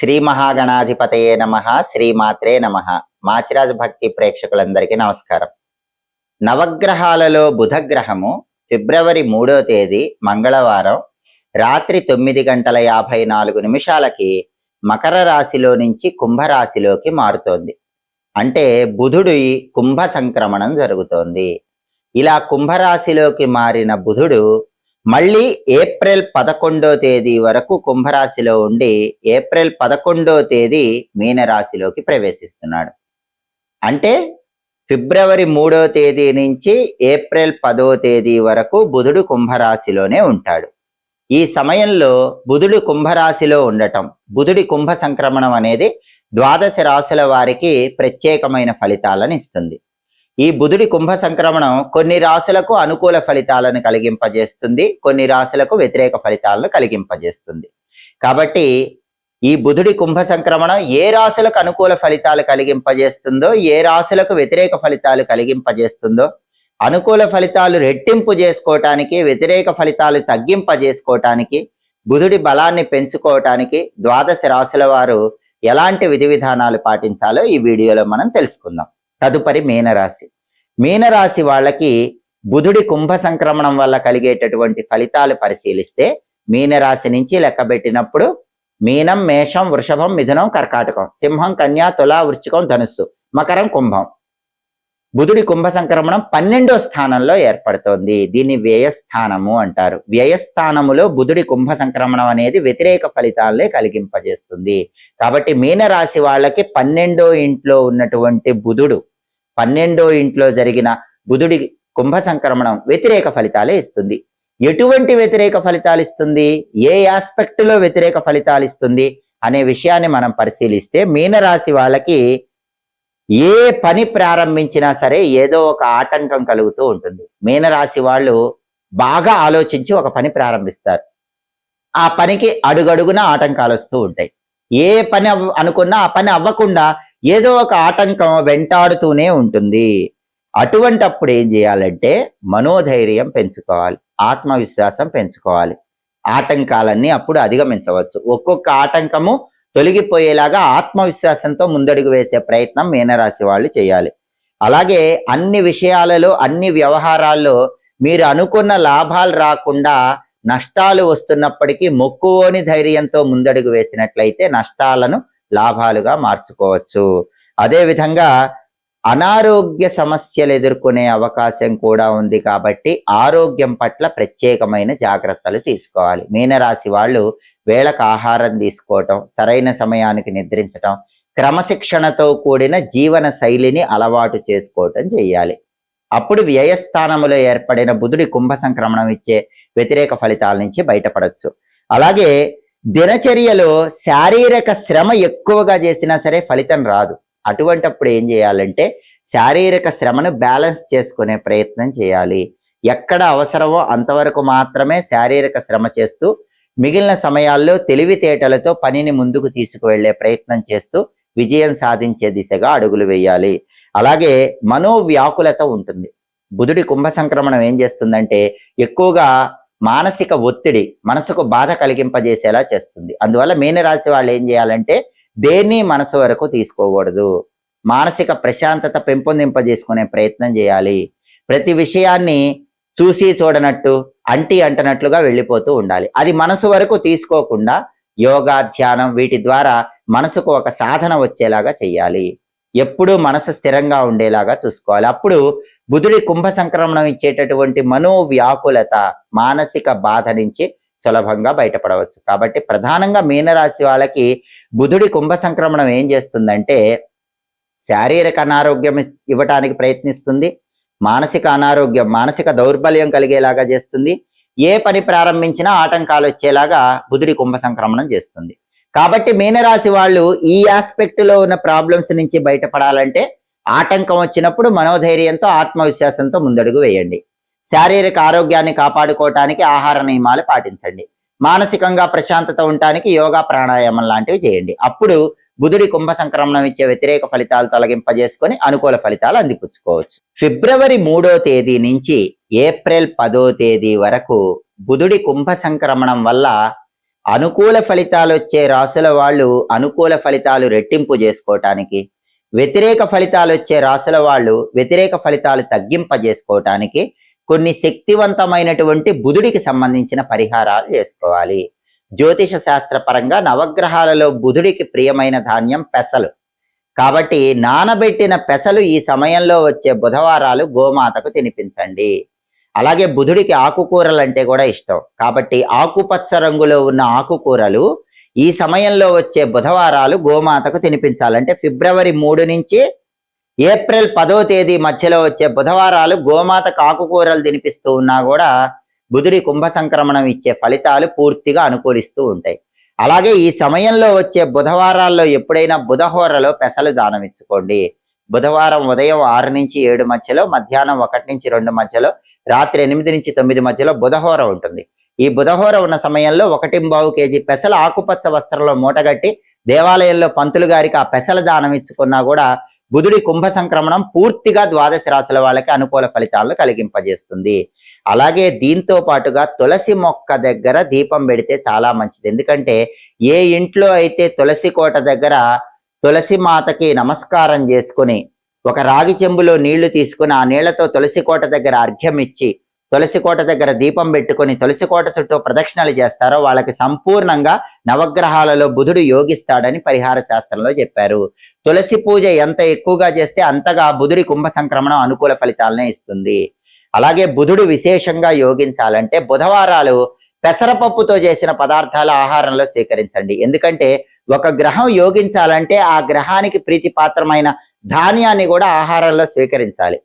శ్రీ మహాగణాధిపతయే నమ శ్రీమాత్రే నమ. మాచిరాజ భక్తి ప్రేక్షకులందరికీ నమస్కారం. నవగ్రహాలలో బుధగ్రహము ఫిబ్రవరి మూడో తేదీ మంగళవారం రాత్రి తొమ్మిది గంటల యాభై నాలుగు నిమిషాలకి మకర రాశిలో నుంచి కుంభరాశిలోకి మారుతోంది. అంటే బుధుడు కుంభ సంక్రమణం జరుగుతోంది. ఇలా కుంభరాశిలోకి మారిన బుధుడు మళ్ళీ ఏప్రిల్ పదకొండో తేదీ వరకు కుంభరాశిలో ఉండి ఏప్రిల్ పదకొండో తేదీ మీనరాశిలోకి ప్రవేశిస్తున్నాడు. అంటే ఫిబ్రవరి మూడో తేదీ నుంచి ఏప్రిల్ పదో తేదీ వరకు బుధుడు కుంభరాశిలోనే ఉంటాడు. ఈ సమయంలో బుధుడు కుంభరాశిలో ఉండటం బుధుడి కుంభ సంక్రమణం అనేది ద్వాదశ రాశుల వారికి ప్రత్యేకమైన ఫలితాలను ఇస్తుంది. ఈ బుధుడి కుంభ సంక్రమణం కొన్ని రాశులకు అనుకూల ఫలితాలను కలిగింపజేస్తుంది కొన్ని రాశులకు వ్యతిరేక ఫలితాలను కలిగింపజేస్తుంది. కాబట్టి ఈ బుధుడి కుంభ సంక్రమణం ఏ రాశులకు అనుకూల ఫలితాలు కలిగింపజేస్తుందో ఏ రాశులకు వ్యతిరేక ఫలితాలు కలిగింపజేస్తుందో అనుకూల ఫలితాలు రెట్టింపు చేసుకోవటానికి వ్యతిరేక ఫలితాలు తగ్గింపజేసుకోవటానికి బుధుడి బలాన్ని పెంచుకోవటానికి ద్వాదశ రాశుల వారు ఎలాంటి విధి విధానాలు పాటించాలో ఈ వీడియోలో మనం తెలుసుకుందాం. తదుపరి మీనరాశి. మీనరాశి వాళ్ళకి బుధుడి కుంభ సంక్రమణం వల్ల కలిగేటటువంటి ఫలితాలు పరిశీలిస్తే మీనరాశి నుంచి లెక్కబెట్టినప్పుడు మీనం మేషం వృషభం మిథునం కర్కాటకం సింహం కన్యా తులా వృచ్చికం ధనుస్సు మకరం కుంభం. బుధుడి కుంభ సంక్రమణం పన్నెండో స్థానంలో ఏర్పడుతోంది. దీన్ని వ్యయస్థానము అంటారు. వ్యయస్థానములో బుధుడి కుంభ సంక్రమణం అనేది వ్యతిరేక ఫలితాలనే కలిగింపజేస్తుంది. కాబట్టి మీనరాశి వాళ్ళకి పన్నెండో ఇంట్లో ఉన్నటువంటి బుధుడు పన్నెండో ఇంట్లో జరిగిన బుధుడి కుంభ సంక్రమణం వ్యతిరేక ఫలితాలే ఇస్తుంది. ఎటువంటి వ్యతిరేక ఫలితాలు ఇస్తుంది? ఏ ఆస్పెక్ట్లో వ్యతిరేక ఫలితాలు ఇస్తుంది? అనే విషయాన్ని మనం పరిశీలిస్తే మీనరాశి వాళ్ళకి ఏ పని ప్రారంభించినా సరే ఏదో ఒక ఆటంకం కలుగుతూ ఉంటుంది. మీనరాశి వాళ్ళు బాగా ఆలోచించి ఒక పని ప్రారంభిస్తారు. ఆ పనికి అడుగడుగున ఆటంకాలు వస్తూ ఉంటాయి. ఏ పని అనుకున్నా ఆ పని అవ్వకుండా ఏదో ఒక ఆటంకం వెంటాడుతూనే ఉంటుంది. అటువంటప్పుడు ఏం చేయాలంటే మనోధైర్యం పెంచుకోవాలి ఆత్మవిశ్వాసం పెంచుకోవాలి. ఆటంకాలన్నీ అప్పుడు అధిగమించవచ్చు. ఒక్కొక్క ఆటంకము తొలగిపోయేలాగా ఆత్మవిశ్వాసంతో ముందడుగు వేసే ప్రయత్నం మీనరాశి వాళ్ళు చేయాలి. అలాగే అన్ని విషయాలలో అన్ని వ్యవహారాల్లో మీరు అనుకున్న లాభాలు రాకుండా నష్టాలు వస్తున్నప్పటికీ మొక్కువోని ధైర్యంతో ముందడుగు వేసినట్లయితే నష్టాలను లాభాలుగా మార్చుకోవచ్చు. అదేవిధంగా అనారోగ్య సమస్యలు ఎదుర్కొనే అవకాశం కూడా ఉంది కాబట్టి ఆరోగ్యం పట్ల ప్రత్యేకమైన జాగ్రత్తలు తీసుకోవాలి. మీనరాశి వాళ్ళు వేళకు ఆహారం తీసుకోవటం సరైన సమయానికి నిద్రించటం క్రమశిక్షణతో కూడిన జీవన శైలిని అలవాటు చేసుకోవటం చేయాలి. అప్పుడు వ్యయస్థానములో ఏర్పడిన బుధుడి కుంభ సంక్రమణం ఇచ్చే వ్యతిరేక ఫలితాల నుంచి బయటపడచ్చు. అలాగే దినచర్యలో శారీరక శ్రమ ఎక్కువగా చేసినా సరే ఫలితం రాదు. అటువంటప్పుడు ఏం చేయాలంటే శారీరక శ్రమను బ్యాలెన్స్ చేసుకునే ప్రయత్నం చేయాలి. ఎక్కడ అవసరమో అంతవరకు మాత్రమే శారీరక శ్రమ చేస్తూ మిగిలిన సమయాల్లో తెలివితేటలతో పనిని ముందుకు తీసుకువెళ్ళే ప్రయత్నం చేస్తూ విజయం సాధించే దిశగా అడుగులు వేయాలి. అలాగే మనోవ్యాకులత ఉంటుంది. బుధుడి కుంభ సంక్రమణం ఏం చేస్తుందంటే ఎక్కువగా మానసిక ఒత్తిడి మనసుకు బాధ కలిగింపజేసేలా చేస్తుంది. అందువల్ల మీనరాశి వాళ్ళు ఏం చేయాలంటే దేన్ని మనసు వరకు తీసుకోకూడదు. మానసిక ప్రశాంతత పెంపొందింపజేసుకునే ప్రయత్నం చేయాలి. ప్రతి విషయాన్ని చూసి చూడనట్టు అంటి అంటనట్లుగా వెళ్ళిపోతూ ఉండాలి. అది మనసు వరకు తీసుకోకుండా యోగా ధ్యానం వీటి ద్వారా మనసుకు ఒక సాధన వచ్చేలాగా చేయాలి ఎప్పుడూ మనసు స్థిరంగా ఉండేలాగా చూసుకోవాలి. అప్పుడు బుధుడి కుంభ సంక్రమణం ఇచ్చేటటువంటి మనోవ్యాకులత మానసిక బాధ నుంచి సులభంగా బయటపడవచ్చు. కాబట్టి ప్రధానంగా మీనరాశి వాళ్ళకి బుధుడి కుంభ సంక్రమణం ఏం చేస్తుందంటే శారీరక అనారోగ్యం ఇవ్వటానికి ప్రయత్నిస్తుంది. మానసిక అనారోగ్యం మానసిక దౌర్బల్యం కలిగేలాగా చేస్తుంది. ఏ పని ప్రారంభించినా ఆటంకాలు వచ్చేలాగా బుధుడి కుంభ సంక్రమణం చేస్తుంది. కాబట్టి మీనరాశి వాళ్ళు ఈ ఆస్పెక్ట్లో ఉన్న ప్రాబ్లమ్స్ నుంచి బయటపడాలంటే ఆటంకం వచ్చినప్పుడు మనోధైర్యంతో ఆత్మవిశ్వాసంతో ముందడుగు వేయండి. శారీరక ఆరోగ్యాన్ని కాపాడుకోవటానికి ఆహార నియమాలు పాటించండి. మానసికంగా ప్రశాంతత ఉండటానికి యోగా ప్రాణాయామం లాంటివి చేయండి. అప్పుడు బుధుడి కుంభ సంక్రమణం ఇచ్చే వ్యతిరేక ఫలితాలు తొలగింపజేసుకొని అనుకూల ఫలితాలు అందిపుచ్చుకోవచ్చు. ఫిబ్రవరి మూడో తేదీ నుంచి ఏప్రిల్ పదో తేదీ వరకు బుధుడి కుంభ సంక్రమణం వల్ల అనుకూల ఫలితాలు వచ్చే రాసుల వాళ్ళు అనుకూల ఫలితాలు రెట్టింపు చేసుకోవటానికి వ్యతిరేక ఫలితాలు వచ్చే రాసుల వాళ్ళు వ్యతిరేక ఫలితాలు తగ్గింపజేసుకోవటానికి కొన్ని శక్తివంతమైనటువంటి బుధుడికి సంబంధించిన పరిహారాలు చేసుకోవాలి. జ్యోతిష శాస్త్ర పరంగా నవగ్రహాలలో బుధుడికి ప్రియమైన ధాన్యం పెసలు. కాబట్టి నానబెట్టిన పెసలు ఈ సమయంలో వచ్చే బుధవారాలు గోమాతకు తినిపించండి. అలాగే బుధుడికి ఆకుకూరలు అంటే కూడా ఇష్టం. కాబట్టి ఆకుపచ్చ రంగులో ఉన్న ఆకుకూరలు ఈ సమయంలో వచ్చే బుధవారాలు గోమాతకు తినిపించాలంటే ఫిబ్రవరి మూడు నుంచి ఏప్రిల్ పదో తేదీ మధ్యలో వచ్చే బుధవారాలు గోమాతకు ఆకుకూరలు తినిపిస్తూ ఉన్నా కూడా బుధుడి కుంభ సంక్రమణం ఇచ్చే ఫలితాలు పూర్తిగా అనుకూలిస్తూ ఉంటాయి. అలాగే ఈ సమయంలో వచ్చే బుధవారాల్లో ఎప్పుడైనా బుధహోరలో పెసలు దానమిచ్చుకోండి బుధవారం ఉదయం ఆరు నుంచి ఏడు మధ్యలో మధ్యాహ్నం ఒకటి నుంచి రెండు మధ్యలో రాత్రి ఎనిమిది నుంచి తొమ్మిది మధ్యలో బుధహోర ఉంటుంది. ఈ బుధహోర ఉన్న సమయంలో ఒకటి బావు కేజీ పెసల ఆకుపచ్చ వస్త్రంలో మూటగట్టి దేవాలయంలో పంతులు గారికి ఆ పెసల దానం ఇచ్చుకున్నా కూడా బుధుడి కుంభ సంక్రమణం పూర్తిగా ద్వాదశ రాశుల వాళ్ళకి అనుకూల ఫలితాలను కలిగింపజేస్తుంది. అలాగే దీంతో పాటుగా తులసి మొక్క దగ్గర దీపం పెడితే చాలా మంచిది. ఎందుకంటే ఏ ఇంట్లో అయితే తులసి కోట దగ్గర తులసి మాతకి నమస్కారం చేసుకుని ఒక రాగి చెంబులో నీళ్ళు తీసుకుని ఆ నీళ్ళతో తులసి కోట దగ్గర అర్ఘ్యం ఇచ్చి తులసి కోట దగ్గర దీపం పెట్టుకుని తులసి కోట చుట్టూ ప్రదక్షిణలు చేస్తారో వాళ్ళకి సంపూర్ణంగా నవగ్రహాలలో బుధుడు యోగిస్తాడని పరిహార శాస్త్రంలో చెప్పారు. తులసి పూజ ఎంత ఎక్కువగా చేస్తే అంతగా బుధుడి కుంభ సంక్రమణం అనుకూల ఫలితాలనే ఇస్తుంది. అలాగే బుధుడు విశేషంగా యోగించాలంటే బుధవారాలు పెసరపప్పుతో చేసిన పదార్థాలు ఆహారంలో స్వీకరించండి ఎందుకంటే ఒక గ్రహం యోగించాలంటే ఆ గ్రహానికి ప్రీతిపాత్రమైన ధాన్యాన్ని కూడా ఆహారంలో స్వీకరించాలి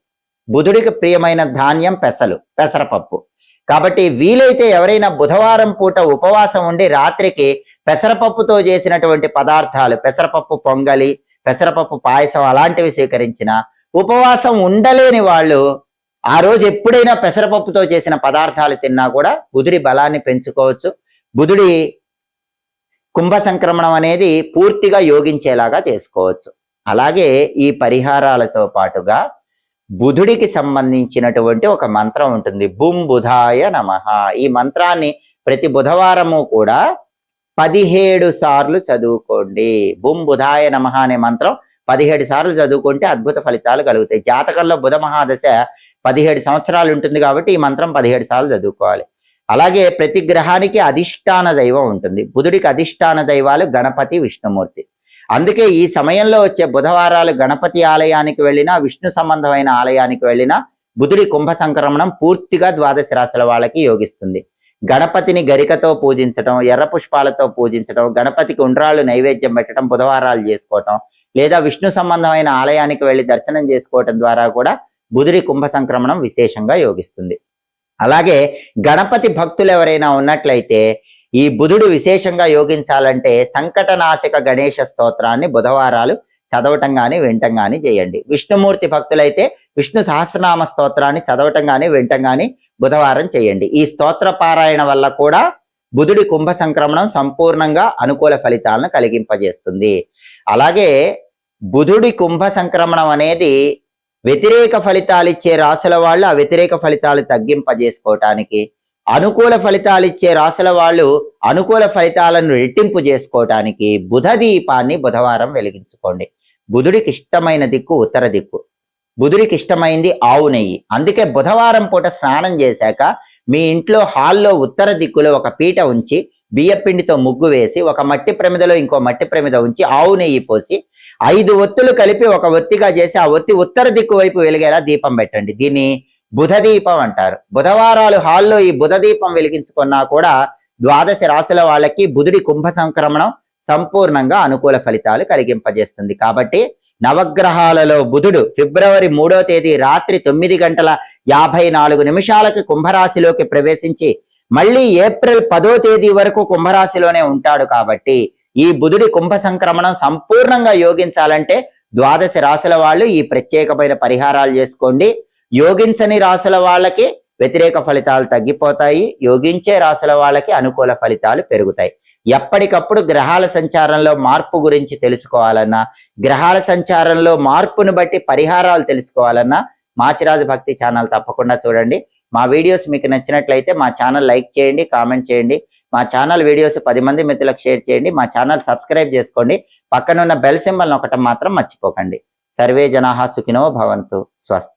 బుధుడికి ప్రియమైన ధాన్యం పెసలు పెసరపప్పు కాబట్టి వీలైతే ఎవరైనా బుధవారం పూట ఉపవాసం ఉండి రాత్రికి పెసరపప్పుతో చేసినటువంటి పదార్థాలు పెసరపప్పు పొంగలి పెసరపప్పు పాయసం అలాంటివి స్వీకరించిన ఉపవాసం ఉండలేని వాళ్ళు ఆ రోజు ఎప్పుడైనా పెసరపప్పుతో చేసిన పదార్థాలు తిన్నా కూడా బుధుడి బలాన్ని పెంచుకోవచ్చు. బుధుడి కుంభ సంక్రమణం అనేది పూర్తిగా యోగించేలాగా చేసుకోవచ్చు. అలాగే ఈ పరిహారాలతో పాటుగా బుధుడికి సంబంధించినటువంటి ఒక మంత్రం ఉంటుంది. బుం బుధాయ నమ. ఈ మంత్రాన్ని ప్రతి బుధవారము కూడా పదిహేడు సార్లు చదువుకోండి. బుం బుధాయ నమ అనే మంత్రం పదిహేడు సార్లు చదువుకుంటే అద్భుత ఫలితాలు కలుగుతాయి. జాతకంలో బుధ మహాదశ పదిహేడు సంవత్సరాలు ఉంటుంది కాబట్టి ఈ మంత్రం పదిహేడు సార్లు చదువుకోవాలి. అలాగే ప్రతి గ్రహానికి అధిష్టాన దైవం ఉంటుంది. బుధుడికి అధిష్టాన దైవాలు గణపతి విష్ణుమూర్తి. అందుకే ఈ సమయంలో వచ్చే బుధవారాలు గణపతి ఆలయానికి వెళ్ళినా విష్ణు సంబంధమైన ఆలయానికి వెళ్ళినా బుధుడి కుంభ సంక్రమణం పూర్తిగా ద్వాదశ రాశుల వాళ్ళకి యోగిస్తుంది. గణపతిని గరికతో పూజించడం ఎర్ర పుష్పాలతో పూజించడం గణపతికి ఉండ్రాళ్ళు నైవేద్యం పెట్టడం బుధవారాలు చేసుకోవటం లేదా విష్ణు సంబంధమైన ఆలయానికి వెళ్ళి దర్శనం చేసుకోవటం ద్వారా కూడా బుధుడి కుంభ సంక్రమణం విశేషంగా యోగిస్తుంది. అలాగే గణపతి భక్తులు ఎవరైనా ఉన్నట్లయితే ఈ బుధుడు విశేషంగా యోగించాలంటే సంకటనాశక గణేష స్తోత్రాన్ని బుధవారాలు చదవటం గాని వినటం గాని చేయండి. విష్ణుమూర్తి భక్తులైతే విష్ణు సహస్రనామ స్తోత్రాన్ని చదవటం గాని వినటం గాని బుధవారం చేయండి. ఈ స్తోత్ర పారాయణ వల్ల కూడా బుధుడి కుంభ సంక్రమణం సంపూర్ణంగా అనుకూల ఫలితాలను కలిగింపజేస్తుంది. అలాగే బుధుడి కుంభ సంక్రమణం అనేది వ్యతిరేక ఫలితాలు ఇచ్చే రాసుల వాళ్ళు ఆ వ్యతిరేక ఫలితాలు తగ్గింపజేసుకోవటానికి అనుకూల ఫలితాలు ఇచ్చే రాసుల వాళ్ళు అనుకూల ఫలితాలను రెట్టింపు చేసుకోవటానికి బుధ దీపాన్ని బుధవారం వెలిగించుకోండి. బుధుడికి ఇష్టమైన దిక్కు ఉత్తర దిక్కు. బుధుడికి ఇష్టమైంది ఆవు నెయ్యి. అందుకే బుధవారం పూట స్నానం చేశాక మీ ఇంట్లో హాల్లో ఉత్తర దిక్కులో ఒక పీట ఉంచి బియ్యపిండితో ముగ్గు వేసి ఒక మట్టి ప్రమిదలో ఇంకో మట్టి ప్రమిద ఉంచి ఆవు నెయ్యి పోసి ఐదు ఒత్తులు కలిపి ఒక ఒత్తిగా చేసి ఆ ఒత్తి ఉత్తర దిక్కు వైపు వెలిగేలా దీపం పెట్టండి. దీన్ని బుధ దీపం అంటారు. బుధవారాలు హాల్లో ఈ బుధ దీపం వెలిగించుకున్నా కూడా ద్వాదశ రాశుల వాళ్ళకి బుధుడి కుంభ సంక్రమణం సంపూర్ణంగా అనుకూల ఫలితాలు కలిగింపజేస్తుంది. కాబట్టి నవగ్రహాలలో బుధుడు ఫిబ్రవరి మూడో తేదీ రాత్రి తొమ్మిది గంటల యాభై నాలుగు నిమిషాలకు కుంభరాశిలోకి ప్రవేశించి మళ్ళీ ఏప్రిల్ పదో తేదీ వరకు కుంభరాశిలోనే ఉంటాడు కాబట్టి ఈ బుధుడి కుంభ సంక్రమణం సంపూర్ణంగా యోగించాలంటే ద్వాదశ రాశుల వాళ్ళు ఈ ప్రత్యేకమైన పరిహారాలు చేసుకోండి. యోగించని రాశుల వాళ్ళకి వ్యతిరేక ఫలితాలు తగ్గిపోతాయి. యోగించే రాశుల వాళ్ళకి అనుకూల ఫలితాలు పెరుగుతాయి. ఎప్పటికప్పుడు గ్రహాల సంచారంలో మార్పు గురించి తెలుసుకోవాలన్నా గ్రహాల సంచారంలో మార్పును బట్టి పరిహారాలు తెలుసుకోవాలన్నా మాచిరాజు భక్తి ఛానల్ తప్పకుండా చూడండి. మా వీడియోస్ మీకు నచ్చినట్లయితే మా ఛానల్ లైక్ చేయండి కామెంట్ చేయండి. మా ఛానల్ వీడియోస్ పది మంది మిత్రులకు షేర్ చేయండి. మా ఛానల్ సబ్స్క్రైబ్ చేసుకోండి. పక్కనున్న బెల్ సింబల్ ఒకటం మాత్రం మర్చిపోకండి. సర్వే జనాహా సుఖినో భవంతు. స్వస్తి.